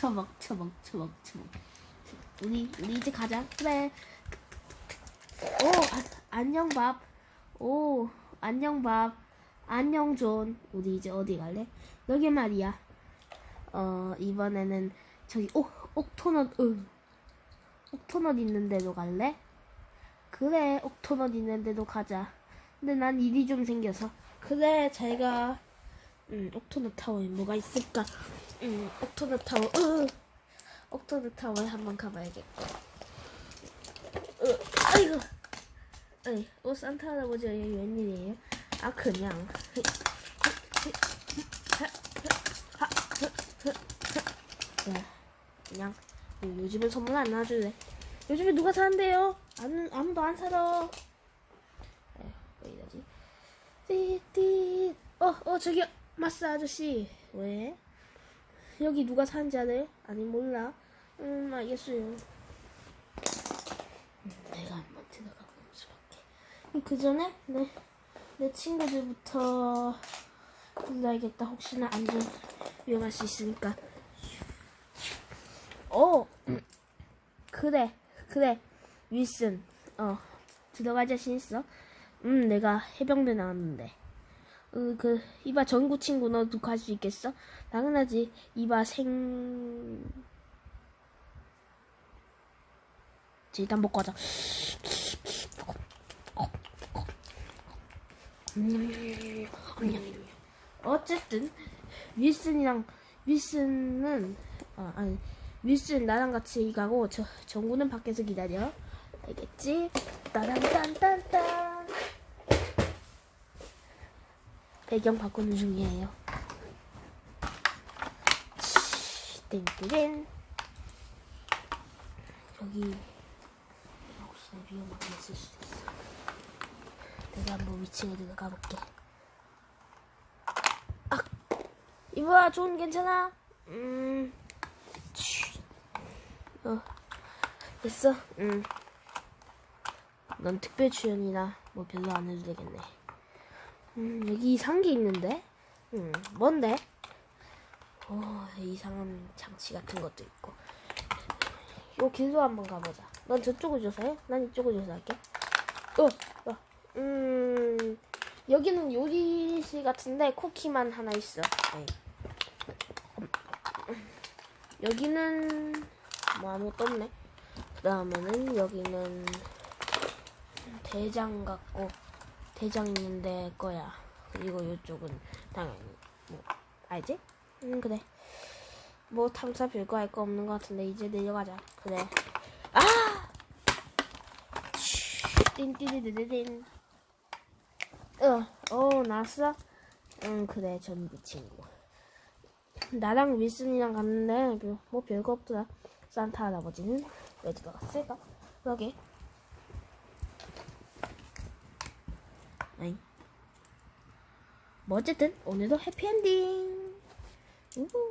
처먹 처먹 처먹 처먹. 우리 우리 이제 가자. 그래. 오 아, 안녕 밥오 안녕 밥. 안녕 존. 우리 이제 어디 갈래? 여기 말이야. 어 이번에는 저기 오 옥토넛 응 옥토넛 있는 데로 갈래? 그래 옥토넛 있는 데로 가자. 근데 난 일이 좀 생겨서. 그래 잘가 음 옥토넛 타워에 뭐가 있을까? 음 옥토넛 타워 으 옥토넛 타워에 한번 가봐야겠고 으 아이고. 에이 오 산타 할아버지 여기 웬일이에요? 아 그냥. 네, 그냥. 요즘에 선물 안 놔줄래? 요즘에 누가 사는데요? 아무, 아무도 안 사러 에휴, 왜 이러지? 띠 띠. 어, 어, 저기, 마스 아저씨. 왜? 여기 누가 사는지 알아요? 아니, 몰라. 음, 알겠어요. 음, 내가 한번 들어가 보는 수밖에. 그 전에, 내, 내 친구들부터 불러야겠다. 혹시나 안전 위험할 수 있으니까. 어, 그래, 그래. 윌슨, 어, 들어갈 자신 있어? 음, 내가 해병대 나왔는데. 어, 그, 이봐, 전구 친구 너도 갈 수 있겠어? 당연하지. 이봐, 생. 자, 일단 먹고 하자. 어쨌든, 윌슨이랑, 윌슨은, 어, 아니, 윌슨 나랑 같이 가고, 저, 정구는 밖에서 기다려. 알겠지? 따란딴딴딴. 배경 바꾸는 중이에요. 땡땡. 여기 혹시나 위험한 게 있을 수도 있어. 내가 한번 위층에 들어가 볼게. 아, 이보야, 존 괜찮아? 음, 치. 어, 됐어. 음. 넌 특별 출연이라 뭐 별로 안 해도 되겠네. 음, 여기 이상한 게 있는데? 음, 뭔데? 오, 이상한 장치 같은 것도 있고. 요 길로 한번 가보자. 넌 저쪽을 줘서 해? 난 이쪽을 줘서 할게. 어, 어, 음, 여기는 요리실 같은데 쿠키만 하나 있어. 네. 여기는 뭐 아무것도 없네. 그 다음에는 여기는 대장 같고 대장 있는데 거야. 그리고 이쪽은 당연히 뭐 알지? 응 그래. 뭐 탐사 별거 할 거 없는 것 같은데 이제 내려가자. 그래. 아! 띵띠리디디딘. 어, 어 나왔어? 응 그래 전부 친구. 나랑 윌슨이랑 갔는데 뭐, 뭐 별거 없더라. 산타 할아버지는 왜 들어갔을까? 그러게. 아이. 뭐 어쨌든 오늘도 해피엔딩. 우후.